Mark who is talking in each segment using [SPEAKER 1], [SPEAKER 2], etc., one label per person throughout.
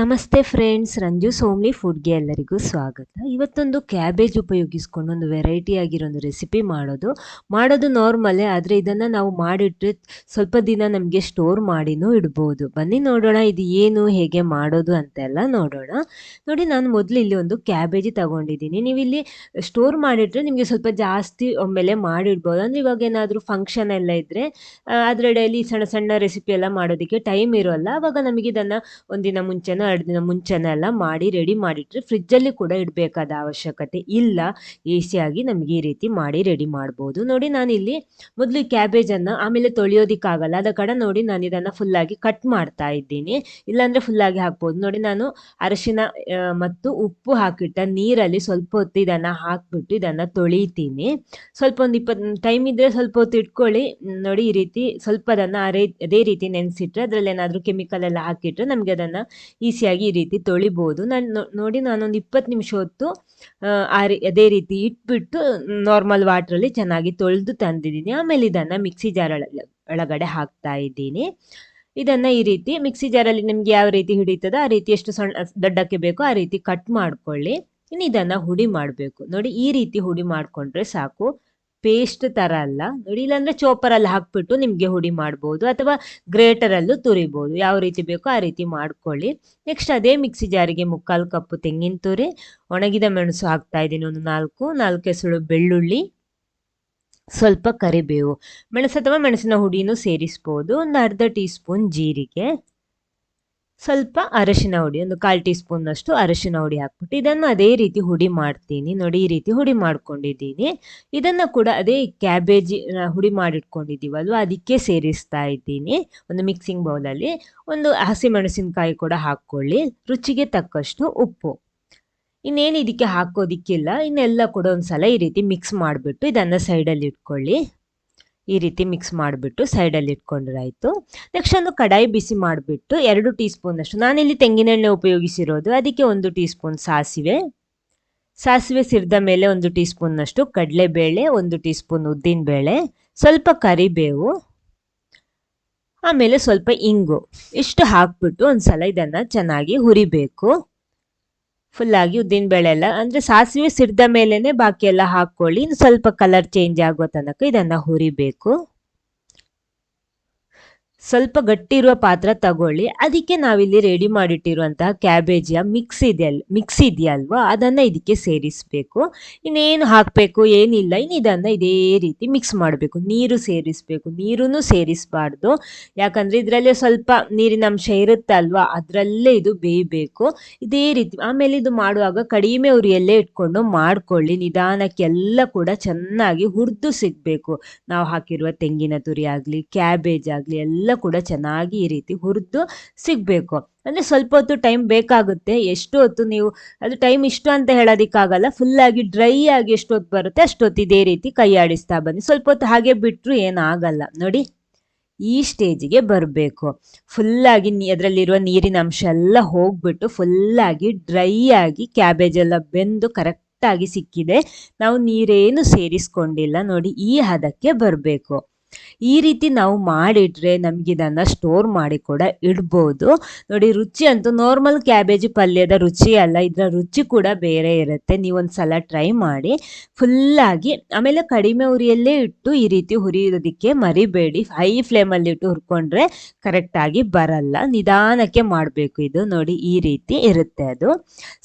[SPEAKER 1] ನಮಸ್ತೆ ಫ್ರೆಂಡ್ಸ್, ರಂಜು ಸೋಮ್ಲಿ ಫುಡ್ಗೆ ಎಲ್ಲರಿಗೂ ಸ್ವಾಗತ. ಇವತ್ತೊಂದು ಕ್ಯಾಬೇಜ್ ಉಪಯೋಗಿಸ್ಕೊಂಡು ಒಂದು ವೆರೈಟಿ ಆಗಿರೋ ಒಂದು ರೆಸಿಪಿ ಮಾಡೋದು. ಮಾಡೋದು ನಾರ್ಮಲೇ, ಆದರೆ ಇದನ್ನು ನಾವು ಮಾಡಿಟ್ರೆ ಸ್ವಲ್ಪ ದಿನ ನಮಗೆ ಸ್ಟೋರ್ ಮಾಡಿನೂ ಇಡ್ಬೋದು. ಬನ್ನಿ ನೋಡೋಣ, ಇದು ಏನು, ಹೇಗೆ ಮಾಡೋದು ಅಂತೆಲ್ಲ ನೋಡೋಣ. ನೋಡಿ, ನಾನು ಮೊದಲು ಇಲ್ಲಿ ಒಂದು ಕ್ಯಾಬೇಜ್ ತಗೊಂಡಿದ್ದೀನಿ. ನೀವು ಇಲ್ಲಿ ಸ್ಟೋರ್ ಮಾಡಿಟ್ರೆ ನಿಮಗೆ ಸ್ವಲ್ಪ ಜಾಸ್ತಿ ಒಮ್ಮೆಲೆ ಮಾಡಿಡ್ಬೋದು. ಅಂದರೆ ಇವಾಗ ಏನಾದರೂ ಫಂಕ್ಷನ್ ಎಲ್ಲ ಇದ್ದರೆ ಅದರ ಡೈಲಿ ಸಣ್ಣ ಸಣ್ಣ ರೆಸಿಪಿ ಎಲ್ಲ ಮಾಡೋದಕ್ಕೆ ಟೈಮ್ ಇರೋಲ್ಲ. ಅವಾಗ ನಮಗೆ ಇದನ್ನು ಒಂದಿನ ಮುಂಚೆನೋ ಎರಡು ದಿನ ಮುಂಚೆನೆ ಎಲ್ಲ ಮಾಡಿ ರೆಡಿ ಮಾಡಿಟ್ರೆ ಫ್ರಿಜ್ಜಲ್ಲಿ ಕೂಡ ಇಡಬೇಕಾದ ಅವಶ್ಯಕತೆ ಇಲ್ಲ. ಈಸಿಯಾಗಿ ನಮಗೆ ಈ ರೀತಿ ಮಾಡಿ ರೆಡಿ ಮಾಡ್ಬೋದು. ನೋಡಿ ನಾನಿಲ್ಲಿ ಮೊದಲು ಕ್ಯಾಬೇಜನ್ನು ಆಮೇಲೆ ತೊಳೆಯೋದಿಕ್ಕಾಗಲ್ಲ. ಅದ ಕಡೆ ನೋಡಿ ನಾನು ಇದನ್ನು ಫುಲ್ಲಾಗಿ ಕಟ್ ಮಾಡ್ತಾ ಇದ್ದೀನಿ. ಇಲ್ಲಾಂದರೆ ಫುಲ್ಲಾಗಿ ಹಾಕ್ಬೋದು. ನೋಡಿ ನಾನು ಅರಶಿನ ಮತ್ತು ಉಪ್ಪು ಹಾಕಿಟ್ಟ ನೀರಲ್ಲಿ ಸ್ವಲ್ಪ ಹೊತ್ತು ಇದನ್ನು ಹಾಕ್ಬಿಟ್ಟು ಇದನ್ನು ತೊಳಿತೀನಿ. ಸ್ವಲ್ಪ ಒಂದು ಇಪ್ಪತ್ತು ಟೈಮ್ ಇದ್ದರೆ ಸ್ವಲ್ಪ ಹೊತ್ತು ಇಟ್ಕೊಳ್ಳಿ. ನೋಡಿ ಈ ರೀತಿ ಸ್ವಲ್ಪ ಅದನ್ನು ಅದೇ ರೀತಿ ನೆನೆಸಿಟ್ರೆ ಅದರಲ್ಲಿ ಏನಾದರೂ ಕೆಮಿಕಲ್ ಎಲ್ಲ ಹಾಕಿಟ್ರೆ ನಮಗೆ ಅದನ್ನು ಈಸಿಯಾಗಿ ಈ ರೀತಿ ತೊಳಿಬೋದು. ನಾನು ನೋಡಿ ನಾನೊಂದು ಇಪ್ಪತ್ತು ನಿಮಿಷ ಹೊತ್ತು, ಆ ಅದೇ ರೀತಿ ಇಟ್ಬಿಟ್ಟು ನಾರ್ಮಲ್ ವಾಟ್ರಲ್ಲಿ ಚೆನ್ನಾಗಿ ತೊಳೆದು ತಂದಿದ್ದೀನಿ. ಆಮೇಲೆ ಇದನ್ನು ಮಿಕ್ಸಿ ಜಾರ್ ಒಳಗಡೆ ಹಾಕ್ತಾ ಇದ್ದೀನಿ. ಇದನ್ನು ಈ ರೀತಿ ಮಿಕ್ಸಿ ಜಾರಲ್ಲಿ ನಿಮ್ಗೆ ಯಾವ ರೀತಿ ಹಿಡಿತದೋ ಆ ರೀತಿ ಎಷ್ಟು ಸಣ್ಣ, ದೊಡ್ಡಕ್ಕೆ ಬೇಕೋ ಆ ರೀತಿ ಕಟ್ ಮಾಡ್ಕೊಳ್ಳಿ. ಇನ್ನು ಇದನ್ನು ಹುಡಿ ಮಾಡಬೇಕು. ನೋಡಿ ಈ ರೀತಿ ಹುಡಿ ಮಾಡಿಕೊಂಡ್ರೆ ಸಾಕು. ಪೇಸ್ಟ್ ಥರ ಅಲ್ಲ. ನೋಡಿ ಇಲ್ಲಾಂದರೆ ಚೋಪರಲ್ಲಿ ಹಾಕ್ಬಿಟ್ಟು ನಿಮಗೆ ಹುಡಿ ಮಾಡ್ಬೋದು ಅಥವಾ ಗ್ರೇಟರಲ್ಲೂ ತುರಿಬೋದು. ಯಾವ ರೀತಿ ಬೇಕೋ ಆ ರೀತಿ ಮಾಡ್ಕೊಳ್ಳಿ. ನೆಕ್ಸ್ಟ್ ಅದೇ ಮಿಕ್ಸಿ ಜಾರಿಗೆ ಮುಕ್ಕಾಲು ಕಪ್ಪು ತೆಂಗಿನ ತುರಿ, ಒಣಗಿದ ಮೆಣಸು ಹಾಕ್ತಾ ಇದ್ದೀನಿ ಒಂದು ನಾಲ್ಕು ನಾಲ್ಕು ಎಸಳು ಬೆಳ್ಳುಳ್ಳಿ, ಸ್ವಲ್ಪ ಕರಿಬೇವು. ಮೆಣಸು ಅಥವಾ ಮೆಣಸಿನ ಹುಡಿನೂ ಸೇರಿಸ್ಬೋದು. ಒಂದು ಅರ್ಧ ಟೀ ಸ್ಪೂನ್ ಜೀರಿಗೆ. ಸ್ವಲ್ಪ ಅರಶಿನ ಹುಡಿ, ಒಂದು ಕಾಲು ಟೀ ಸ್ಪೂನ್ನಷ್ಟು ಅರಶಿನ ಹುಡಿ ಹಾಕ್ಬಿಟ್ಟು ಇದನ್ನು ಅದೇ ರೀತಿ ಹುಡಿ ಮಾಡ್ತೀನಿ. ನೋಡಿ, ಈ ರೀತಿ ಹುಡಿ ಮಾಡ್ಕೊಂಡಿದ್ದೀನಿ. ಇದನ್ನು ಕೂಡ ಅದೇ ಕ್ಯಾಬೇಜಿ ಹುಡಿ ಮಾಡಿಟ್ಕೊಂಡಿದ್ದೀವಲ್ವ, ಅದಕ್ಕೆ ಸೇರಿಸ್ತಾ ಇದ್ದೀನಿ. ಒಂದು ಮಿಕ್ಸಿಂಗ್ ಬೌಲಲ್ಲಿ ಒಂದು ಹಸಿಮೆಣಸಿನಕಾಯಿ ಕೂಡ ಹಾಕ್ಕೊಳ್ಳಿ, ರುಚಿಗೆ ತಕ್ಕಷ್ಟು ಉಪ್ಪು. ಇನ್ನೇನು ಇದಕ್ಕೆ ಹಾಕೋದಿಕ್ಕಿಲ್ಲ, ಇನ್ನೆಲ್ಲ ಕೂಡ ಒಂದು ಸಲ ಈ ರೀತಿ ಮಿಕ್ಸ್ ಮಾಡಿಬಿಟ್ಟು ಇದನ್ನು ಸೈಡಲ್ಲಿ ಇಟ್ಕೊಳ್ಳಿ. ಈ ರೀತಿ ಮಿಕ್ಸ್ ಮಾಡಿಬಿಟ್ಟು ಸೈಡಲ್ಲಿ ಇಟ್ಕೊಂಡ್ರಾಯ್ತು ನೆಕ್ಸ್ಟ್ ಒಂದು ಕಡಾಯಿ ಬಿಸಿ ಮಾಡಿಬಿಟ್ಟು ಎರಡು ಟೀ ಸ್ಪೂನಷ್ಟು ನಾನಿಲ್ಲಿ ತೆಂಗಿನೆಣ್ಣೆ ಉಪಯೋಗಿಸಿರೋದು, ಅದಕ್ಕೆ ಒಂದು ಟೀ ಸ್ಪೂನ್ ಸಾಸಿವೆ. ಸಾಸಿವೆ ಸಿರಿದ ಮೇಲೆ ಒಂದು ಟೀ ಸ್ಪೂನ್ನಷ್ಟು ಕಡಲೆಬೇಳೆ, ಒಂದು ಟೀ ಸ್ಪೂನ್ ಉದ್ದಿನಬೇಳೆ, ಸ್ವಲ್ಪ ಕರಿಬೇವು, ಆಮೇಲೆ ಸ್ವಲ್ಪ ಇಂಗು. ಇಷ್ಟು ಹಾಕ್ಬಿಟ್ಟು ಒಂದು ಸಲ ಇದನ್ನು ಚೆನ್ನಾಗಿ ಹುರಿಬೇಕು. ಫುಲ್ಲಾಗಿ ಉದ್ದಿನ ಬೇಳೆ ಎಲ್ಲ, ಅಂದರೆ ಸಾಸಿವೆ ಸಿಡ್ದ ಮೇಲೇ ಬಾಕಿ ಎಲ್ಲ ಹಾಕ್ಕೊಳ್ಳಿ. ಇನ್ನು ಸ್ವಲ್ಪ ಕಲರ್ ಚೇಂಜ್ ಆಗೋ ತನಕ ಇದನ್ನು ಹುರಿಬೇಕು. ಸ್ವಲ್ಪ ಗಟ್ಟಿ ಇರುವ ಪಾತ್ರ ತಗೊಳ್ಳಿ. ಅದಕ್ಕೆ ನಾವಿಲ್ಲಿ ರೆಡಿ ಮಾಡಿಟ್ಟಿರುವಂತಹ ಕ್ಯಾಬೇಜಿಯ ಮಿಕ್ಸ್ ಇದೆಯಲ್ ಮಿಕ್ಸ್ ಇದೆಯಲ್ವಾ? ಅದನ್ನು ಇದಕ್ಕೆ ಸೇರಿಸಬೇಕು. ಇನ್ನೇನು ಹಾಕಬೇಕು, ಏನಿಲ್ಲ, ಇನ್ನು ಇದನ್ನು ಇದೇ ರೀತಿ ಮಿಕ್ಸ್ ಮಾಡಬೇಕು. ನೀರು ಸೇರಿಸಬೇಕು. ನೀರೂ ಸೇರಿಸಬಾರ್ದು. ಯಾಕಂದರೆ ಇದರಲ್ಲೇ ಸ್ವಲ್ಪ ನೀರಿನ ಅಂಶ ಇರುತ್ತೆ ಅಲ್ವಾ ಅದರಲ್ಲೇ ಇದು ಬೇಯಬೇಕು. ಇದೇ ರೀತಿ, ಆಮೇಲೆ ಇದು ಮಾಡುವಾಗ ಕಡಿಮೆ ಉರಿಯಲ್ಲೇ ಇಟ್ಕೊಂಡು ಮಾಡ್ಕೊಳ್ಳಿ. ನಿಧಾನಕ್ಕೆಲ್ಲ ಕೂಡ ಚೆನ್ನಾಗಿ ಹುರಿದು ಸಿಗಬೇಕು. ನಾವು ಹಾಕಿರುವ ತೆಂಗಿನ ತುರಿ ಆಗಲಿ ಕ್ಯಾಬೇಜ್ ಆಗಲಿ, ಎಲ್ಲ ಕೂಡ ಚೆನ್ನಾಗಿ ಈ ರೀತಿ ಹುರಿದು ಸಿಗಬೇಕು. ಅಂದರೆ ಸ್ವಲ್ಪ ಹೊತ್ತು ಟೈಮ್ ಬೇಕಾಗುತ್ತೆ, ಎಷ್ಟು ಹೊತ್ತು ನೀವು, ಅದು ಟೈಮ್ ಇಷ್ಟು ಅಂತ ಹೇಳೋದಕ್ಕಾಗಲ್ಲ ಫುಲ್ಲಾಗಿ ಡ್ರೈ ಆಗಿ ಎಷ್ಟು ಹೊತ್ತು ಬರುತ್ತೆ ಅಷ್ಟೊತ್ತು ಇದೇ ರೀತಿ ಕೈ ಆಡಿಸ್ತಾ ಬನ್ನಿ. ಸ್ವಲ್ಪ ಹೊತ್ತು ಹಾಗೆ ಬಿಟ್ಟರು ಏನಾಗಲ್ಲ. ನೋಡಿ, ಈ ಸ್ಟೇಜಿಗೆ ಬರಬೇಕು. ಫುಲ್ಲಾಗಿ ನೀ, ಅದರಲ್ಲಿರುವ ನೀರಿನ ಅಂಶ ಎಲ್ಲ ಹೋಗ್ಬಿಟ್ಟು ಫುಲ್ಲಾಗಿ ಡ್ರೈ ಆಗಿ ಕ್ಯಾಬೇಜ್ ಎಲ್ಲ ಬೆಂದು ಕರೆಕ್ಟಾಗಿ ಸಿಕ್ಕಿದೆ. ನಾವು ನೀರೇನು ಸೇರಿಸ್ಕೊಂಡಿಲ್ಲ. ನೋಡಿ, ಈ ಹದಕ್ಕೆ ಬರಬೇಕು. ಈ ರೀತಿ ನಾವು ಮಾಡಿಟ್ರೆ ನಮ್ಗೆ ಇದನ್ನು ಸ್ಟೋರ್ ಮಾಡಿ ಕೂಡ ಇಡ್ಬೋದು. ನೋಡಿ ರುಚಿ ಅಂತೂ ನಾರ್ಮಲ್ ಕ್ಯಾಬೇಜ್ ಪಲ್ಯದ ರುಚಿ ಅಲ್ಲ, ಇದರ ರುಚಿ ಕೂಡ ಬೇರೆ ಇರುತ್ತೆ. ನೀವೊಂದು ಸಲ ಟ್ರೈ ಮಾಡಿ ಫುಲ್ಲಾಗಿ ಆಮೇಲೆ ಕಡಿಮೆ ಉರಿಯಲ್ಲೇ ಇಟ್ಟು ಈ ರೀತಿ ಹುರಿಯೋದಕ್ಕೆ ಮರಿಬೇಡಿ. ಹೈ ಫ್ಲೇಮಲ್ಲಿ ಇಟ್ಟು ಹುರ್ಕೊಂಡ್ರೆ ಕರೆಕ್ಟಾಗಿ ಬರಲ್ಲ. ನಿಧಾನಕ್ಕೆ ಮಾಡಬೇಕು ಇದು. ನೋಡಿ ಈ ರೀತಿ ಇರುತ್ತೆ ಅದು.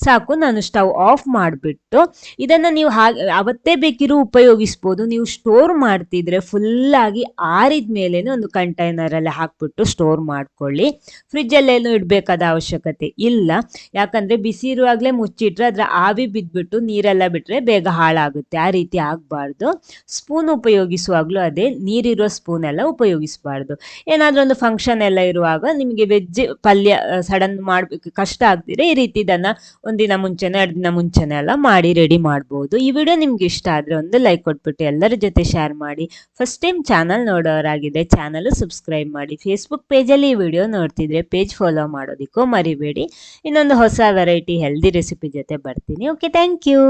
[SPEAKER 1] ಸಾಕು, ನಾನು ಸ್ಟವ್ ಆಫ್ ಮಾಡಿಬಿಟ್ಟು ಇದನ್ನು ನೀವು ಹಾಗೆ, ಅವತ್ತೇ ಬೇಕಿರೋ ಉಪಯೋಗಿಸ್ಬೋದು. ನೀವು ಸ್ಟೋರ್ ಮಾಡ್ತಿದ್ರೆ ಫುಲ್ಲಾಗಿ ಆರಿದ ಮೇಲೆ ಒಂದು ಕಂಟೈನರ್ ಅಲ್ಲಿ ಹಾಕ್ಬಿಟ್ಟು ಸ್ಟೋರ್ ಮಾಡ್ಕೊಳ್ಳಿ. ಫ್ರಿಜ್ಜಲ್ಲೇನು ಇಡಬೇಕಾದ ಅವಶ್ಯಕತೆ ಇಲ್ಲ. ಯಾಕಂದ್ರೆ ಬಿಸಿ ಇರುವಾಗಲೇ ಮುಚ್ಚಿಟ್ರೆ ಅದರ ಆವಿ ಬಿದ್ದುಬಿಟ್ಟು ನೀರೆಲ್ಲ ಬಿಟ್ರೆ ಬೇಗ ಹಾಳಾಗುತ್ತೆ. ಆ ರೀತಿ ಆಗಬಾರ್ದು. ಸ್ಪೂನ್ ಉಪಯೋಗಿಸುವಾಗಲೂ ಅದೇ, ನೀರಿರೋ ಸ್ಪೂನ್ ಎಲ್ಲ ಉಪಯೋಗಿಸಬಾರ್ದು. ಏನಾದ್ರೂ ಒಂದು ಫಂಕ್ಷನ್ ಎಲ್ಲ ಇರುವಾಗ ನಿಮಗೆ ವೆಜ್ ಪಲ್ಯ ಸಡನ್ ಮಾಡಬೇಕು, ಕಷ್ಟ ಆಗ್ತಿದ್ರೆ ಈ ರೀತಿ ಇದನ್ನ ಒಂದಿನ ಮುಂಚೆನೇ, ಎರಡು ದಿನ ಮುಂಚೆನೆ ಎಲ್ಲ ಮಾಡಿ ರೆಡಿ ಮಾಡ್ಬೋದು. ಈ ವಿಡಿಯೋ ನಿಮ್ಗೆ ಇಷ್ಟ ಆದ್ರೆ ಒಂದು ಲೈಕ್ ಕೊಟ್ಬಿಟ್ಟು ಎಲ್ಲರ ಜೊತೆ ಶೇರ್ ಮಾಡಿ. ಫಸ್ಟ್ ಟೈಮ್ ಚಾನಲ್ ಚಾನಲ್ ನೋಡೋರಾಗಿದೆ, ಚಾನಲ್ ಸಬ್ಸ್ಕ್ರೈಬ್ ಮಾಡಿ. ಫೇಸ್ಬುಕ್ ಪೇಜಲ್ಲಿ ಈ ವಿಡಿಯೋ ನೋಡ್ತಿದ್ರೆ ಪೇಜ್ ಫಾಲೋ ಮಾಡೋದಕ್ಕೂ ಮರಿಬೇಡಿ. ಇನ್ನೊಂದು ಹೊಸ ವೆರೈಟಿ ಹೆಲ್ದಿ ರೆಸಿಪಿ ಜೊತೆ ಬರ್ತೀನಿ. Okay thank you